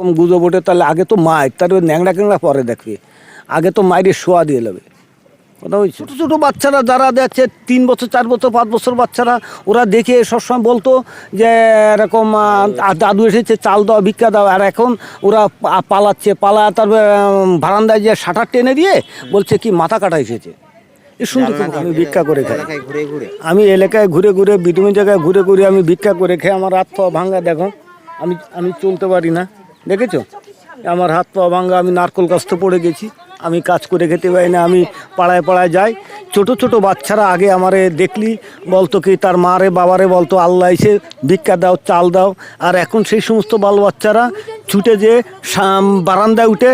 এরকম গুজব ওঠে তাহলে আগে তো মায়ের তার ন্যাংড়া ক্যাংরা পরে দেখবে। আগে তো মায়ের শোয়া দিয়ে নেবে কথা বলছি? ছোটো ছোটো বাচ্চারা যারা দেখছে তিন বছর চার বছর পাঁচ বছর বাচ্চারা ওরা দেখে সবসময় বলতো যে এরকম দাদু এসেছে চাল দাও ভিক্ষা দাও। আর এখন ওরা পা- পালাচ্ছে পালা তারপরে উম, বারান্দায় যে শাটার টেনে দিয়ে বলছে কি মাথা কাটা এসেছে। এ শুনতে খুব আমি ভিক্ষা করে খাই। ঘুরে ঘুরে। আমি এলাকায় ঘুরে ঘুরে বিভিন্ন জায়গায় ঘুরে ঘুরে আমি ভিক্ষা করে খেয়ে আমার হাত পা ভাঙ্গা দেখো। আমি আমি চলতে পারি না। দেখেছ? আমার হাত পা ভাঙা, আমি নারকল গাছতে পড়ে গেছি, আমি কাজ করে খেতে পারি না, আমি পাড়ায় পাড়ায় যাই ছোট ছোট বাচ্চারা আগে আমারে দেখলি, বলতো কি, তার মারে বাবারে বলতো, আল্লাহ এসে ভিক্ষা দাও, চাল দাও। আর এখন সেই সমস্ত বাল বাচ্চারা ছুটে যে বারান্দায় উঠে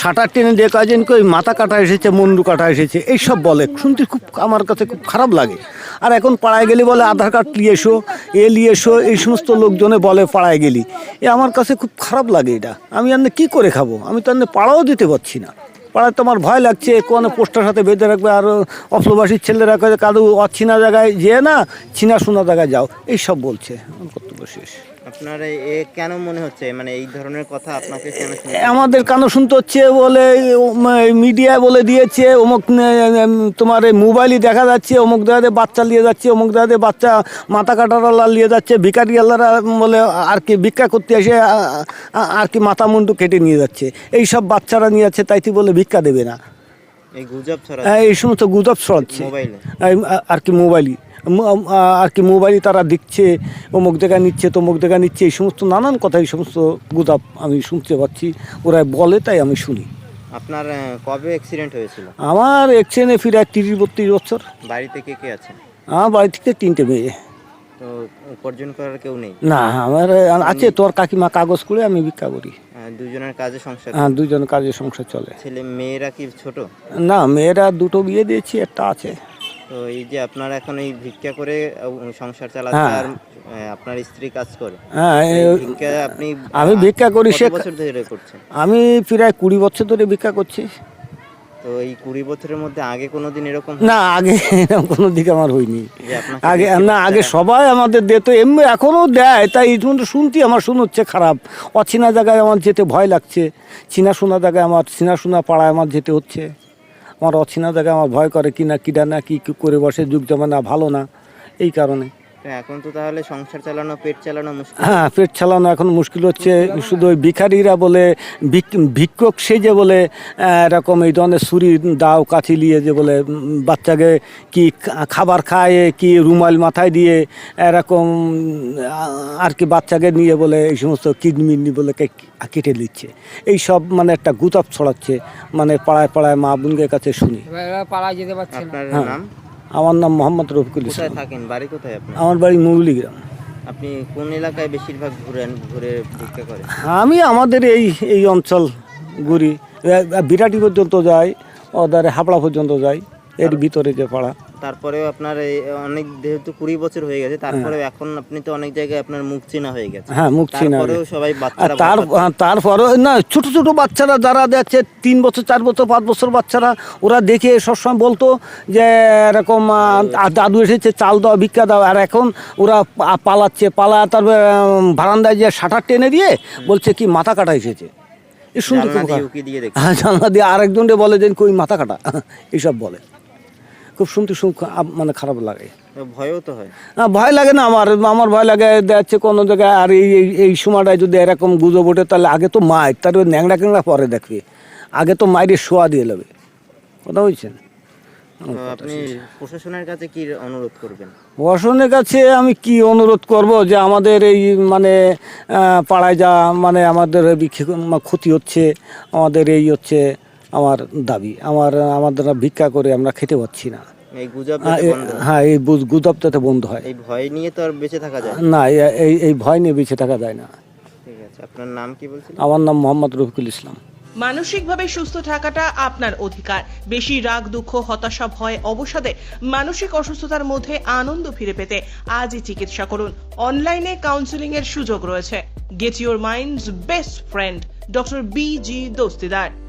সাঁটার টেনে দিয়ে কাজেন কই মাথা কাটা এসেছে, মুন্ডু কাটা এসেছে, এইসব বলে। শুনতে খুব, আমার কাছে খুব খারাপ লাগে। আর এখন পাড়ায় গেলে বলে আধার কার্ড নিয়ে এসো, এ নিয়ে এসো, এই সমস্ত লোকজনে বলে পাড়ায় গেলি। এ আমার কাছে খুব খারাপ লাগে এটা। আমি আর কি করে খাব? আমি তো আর পাড়াও দিতে পারছি না। পাড়ায় তোমার ভয় লাগছে, কোনো পোস্টার সাথে বেঁধে রাখবে, আর অপ্রবাসীর ছেলেরা কাদু অচিনা জায়গায় যেয়ে না, চিনা শোনা জায়গায় যাও। এইসব বলছে। কর্তব্য শেষ। আপনার এ- এ কেন মনে হচ্ছে? মানে এই ধরনের কথা আপনাকে কেন আমাদের কানে শুনতে হচ্ছে বলে মিডিয়া বলে দিয়েছে অমুক তোমার এই মোবাইলই দেখা যাচ্ছে অমুক দাদে বাচ্চা নিয়ে যাচ্ছে অমুক দাদে বাচ্চা মাথা কাটারালা নিয়ে যাচ্ছে ভিকারি আল্লাহরা বলে আর কি ভিক্ষা করতে এসে আর কি মাথা মুন্ডু কেটে নিয়ে যাচ্ছে। এই সব বাচ্চারা নিয়ে যাচ্ছে তাইতে বলে ভিক্ষা দেবে না। এই গুজব এই সমস্ত গুজব ছড়াচ্ছে। আর কি মোবাইলই। আর কি মোবাইলই তারা দিচ্ছে অমুক জায়গা নিচ্ছে তমুক জায়গা নিচ্ছে এই সমস্ত নানান কথা এই সমস্ত গুজব আমি শুনতে পাচ্ছি। ওরা বলে তাই আমি শুনি। আপনার কবে অ্যাক্সিডেন্ট হয়েছিল? আমার এক্সচেঞ্জে ফিরে এক তিরিশ বত্রিশ বছর। বাড়িতে কে কে আছে আমার বাড়ি থেকে তিনটে মেয়ে। তো উপার্জন করার কেউ নেই? না আমার আছে তোর কাকিমা কাগজ করে আমি ভিক্ষা করি। দুজনের কাজে সংসার হ্যাঁ দুজন কাজে সংসার চলে। ছেলে মেয়েরা কি ছোট? না মেয়েরা দুটো বিয়ে দিয়েছি একটা আছে। তো এই যে আপনার এখন এই ভিক্ষা করে সংসার চালাচ্ছে হ্যাঁ। আর আপনার স্ত্রী কাজ করে। হ্যাঁ ভিক্ষা আপনি আমি ভিক্ষা করি সে বছর ধরে করছেন? আমি প্রায় কুড়ি বছর ধরে ভিক্ষা করছি। তো এই কুড়ি বছরের মধ্যে আগে কোনোদিন এরকম না আগে এরকম কোনো দিকে আমার হয়নি। আগে না আগে সবাই আমাদের দিত এমনি এখনও দেয় তাই জন্য শুনতে আমার শুনে হচ্ছে খারাপ। অচেনা জায়গায় আমার যেতে ভয় লাগছে চিনা শোনা জায়গায় আমার চিনা শোনা পাড়ায় আমার যেতে হচ্ছে। আমার অচেনা জায়গায় আমার ভয় করে কি কিনা কীটা না, কী করে বসে, যুগ জমানা ভালো না, এই কারণে। এখন তো তাহলে সংসার চালানো পেট চালানো মুশকিল। হ্যাঁ পেট চালানো এখন মুশকিল হচ্ছে। শুধু ওই ভিখারিরা বলে ভিক- ভিক্ষুক সেজে বলে এরকম এই ধরনের ছুরি দাও কাঠি নিয়ে যে বলে বাচ্চাকে কি খাবার খায় কি রুমাল মাথায় দিয়ে এরকম আর কি বাচ্চাকে নিয়ে বলে এই সমস্ত কিডনি বলে কে- কেটে দিচ্ছে এই সব মানে একটা গুতাপ ছড়াচ্ছে। মানে পাড়ায় পাড়ায় মা বোনদের কাছে শুনি। পাড়ায় যেতে পারছে আপনার হ্যাঁ। নাম? আমার নাম মোহাম্মদ রফিকুল কোথায় ইসলাম থাকেন? বাড়ি কোথায় আপনার? আমার বাড়ি মুরুলি গ্রাম আপনি কোন এলাকায় বেশিরভাগ ঘুরেন ঘুরে ভিক্ষা করেন? আমি আমাদের এই এই অঞ্চল ঘুরি। বিরাটি পর্যন্ত যাই ওদের হাপড়া পর্যন্ত যাই এর ভিতরে যে পাড়া। তারপরেও আপনার এই অনেক যেহেতু কুড়ি বছর হয়ে গেছে তারপরেও এখন আপনি তো অনেক জায়গায় আপনার মুখ চেনা হয়ে গেছে। হ্যাঁ মুখ চিনা তারপরেও সবাই বাচ্চারা তার ভয় তারপরে না ছোট ছোট বাচ্চারা যারা দেখছে তিন বছর চার বছর পাঁচ বছর বাচ্চারা ওরা দেখে সবসময় বলতো যে এরকম দাদু এসেছে চাল দাও ভিক্ষা দাও আর এখন ওরা পালাচ্ছে পালা তারপর বারান্দায় যে শাটার টেনে দিয়ে বলছে কি মাথা কাটা এসেছে। জানলা দিয়ে দেখি হ্যাঁ জানলা দিয়ে আরেকজনকে বলে যে কই মাথা কাটা? এইসব বলে। খুব শুনতে শুন মানে খারাপ লাগে। তো ভয়ও তো হয়। না, ভয় লাগে না আমার আমার ভয় লাগে যাচ্ছে কোনো জায়গায় আর এই এই- সময়টায় যদি এরকম গুজব ওঠে তাহলে আগে তো মায়ের তার ন্যাংরা ক্যাংরা পরে দেখবে। আগে তো মায়ের শোয়া দিয়ে নেবে। কথা বলছেন? আপনি প্রশাসনের কাছে কি অনুরোধ করবেন? প্রশাসনের কাছে আমি কি অনুরোধ করব যে আমাদের এই মানে পাড়ায় যা মানে আমাদের ক্ষতি হচ্ছে আমাদের এই হচ্ছে আমার দাবি। আমার আমাদের ভিক্ষা করে আমরা খেতে পাচ্ছি না। হ্যাঁ, এই গুজব যাতে বন্ধ হয়। এই ভয় নিয়ে তো আর বেঁচে থাকা যায় না। না এই এই ভয় নিয়ে বেঁচে থাকা যায় না। ঠিক আছে আপনার নাম কি বলছিলেন? আমার নাম মোহাম্মদ রফিকুল ইসলাম। মানসিকভাবে সুস্থ থাকাটা আপনার অধিকার। বেশি রাগ দুঃখ হতাশা ভয় অবসাদে মানসিক অসুস্থতার মধ্যে আনন্দ ফিরে পেতে আজই চিকিৎসা করুন। অনলাইনে কাউন্সিলিং এর সুযোগ রয়েছে। Get your minds best friend doctor B G Dastidar